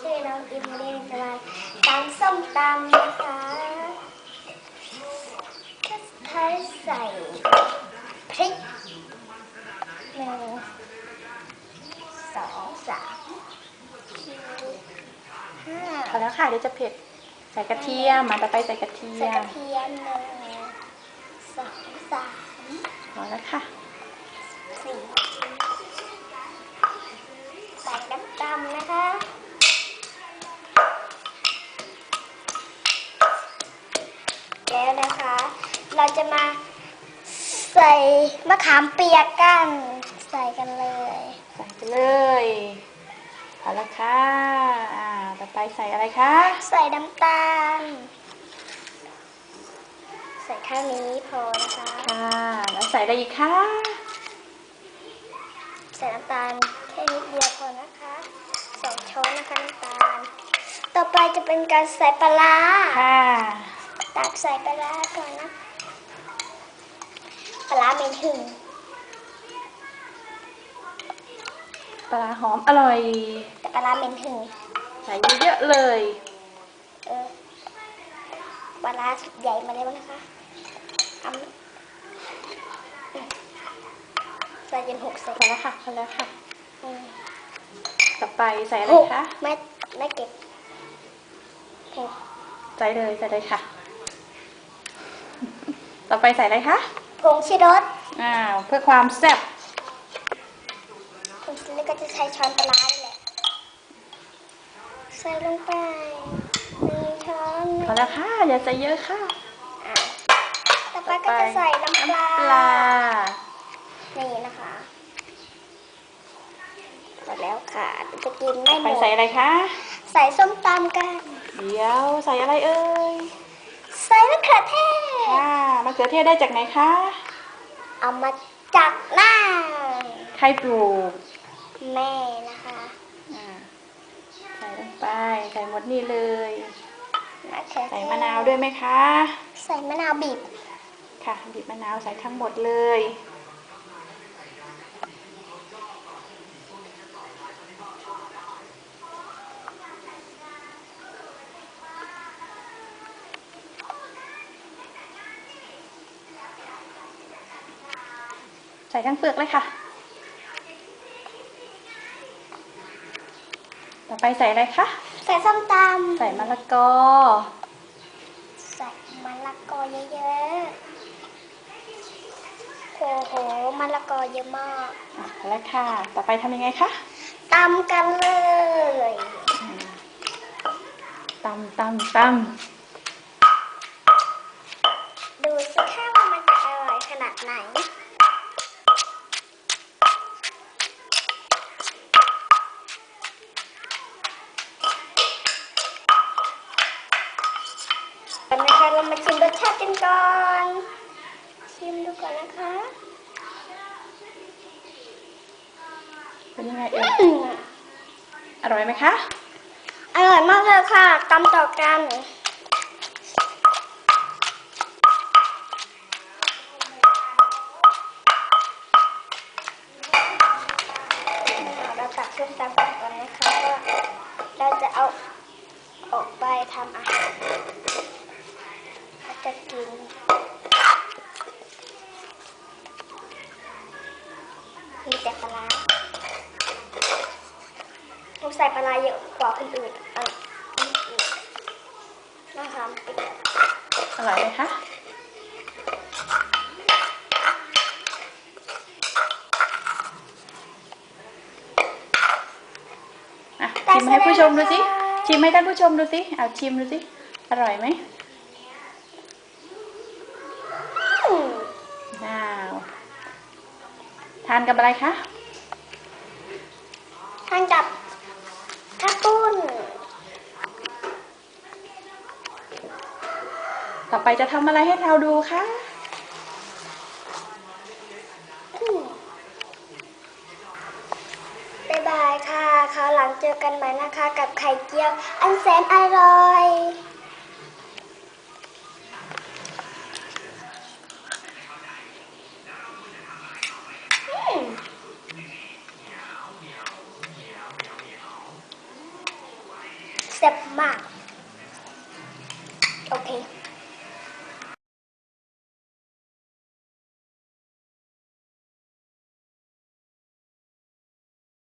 ชื่อน้องอิมเรียนจะมาตำส้มตำนะคะก็ใช้ใส่พริกหนึ่งสองสามห้าพอแล้วค่ะเดี๋ยวจะเผ็ดใส่กระเทียมมาต่อไปใส่กระเทียใส่กระเทียมหนึ่งสองสามพอแล้วค่ะ แล้วนะคะ เราจะมาใส่มะขามเปียกกัน ใส่กันเลย ใส่ไปเลยพอแล้วค่ะอ่าต่อไปใส่อะไรคะ ใส่น้ำตาล ใส่แค่นี้พอนะคะ ค่ะ แล้วใส่อะไรอีกคะ ใส่น้ำตาลแค่นิดเดียวพอนะคะสองช้อนนะคะน้ำตาล ต่อไปจะเป็นการใส่ปลาร้าค่ะ ตักใส่ปลาร้าก่อนนะปลาร้าเหม็นหึงปลาร้าหอมอร่อย แต่ปลาร้าเหม็นหึงใส่เยอะๆเลย เออปลาร้าสุดใหญ่มาแล้วนะคะเอาใส่จนหกใส่พอแล้วค่ะพอแล้วค่ะอืมต่อไปใส่อะไรหกคะ ไม่ไม่เก็บหกใส่เลยใส่เลยค่ะ ต่อไปใส่อะไรคะผงชีรสอ้าวเพื่อความแซ่บผงชีรสก็จะใช้ช้อนปลาร้านี่แหละใส่ลงไปหนึ่งช้อนหนึ่งพอแล้วค่ะ อย่าใส่เยอะค่ะอะ ต่อไปก็จะใส่น้ำปลา ปลา นี่นะคะหมดแล้วค่ะเดี๋ยวจะกินไม่หมไปดใส่อะไรคะ ใส่ส้มตำกัน เดี๋ยวใส่อะไรเอ่ย ใส่มะเขือเทศค่ะมะเขือเทศได้จากไหนคะ เอามาจากหน้า ใครปลูก แม่นะคะอ่าใส่ลงไป ใส่หมดนี่เลย มะเขือเทศใส่มะนาวด้วยไหมคะ ใส่มะนาวบีบ ค่ะ บีบมะนาวใส่ทั้งหมดเลย ส่ทั้งเปลือกเลยค่ะ ต่อไปใส่อะไรคะ ใส่ส้มตำใส่มะละกอ ใส่มะละกอเยอะๆ โอ้โหมะละกอเยอะมากอะแล้วค่ะ ต่อไปทำยังไงคะตำกันเลยตำตำตดูสิคะว่ามันจะอร่อยขนาดไหน ก่อนนะคะำเป็นยังไงเอ่ยอืมอร่อยไหมคะอร่อยมากเลยค่ะตำต่อกันเราตักส้มตำก่อนนะคะว่าเราจะเอาออกไปทำอาหารเราจะกิน ร้าผมใส่ปลาร้าเยอะกว่าคนอื่นอันอื่นนะคะเป็นอร่อยไหมคะอะชิมให้ผู้ชมดูสิ ชิมให้ท่านผู้ชมดูสิเอาชิมดูสิ อร่อยไหมอืมว้าว ทานกับอะไรคะ ทานกับข้าวปุ้น ต่อไปจะทำอะไรให้เราดูคะอืมบ๊ายบายค่ะคราวหลังเจอกันใหม่นะคะ กับไข่เจียว อันแสนอร่อย Step mom. Okay.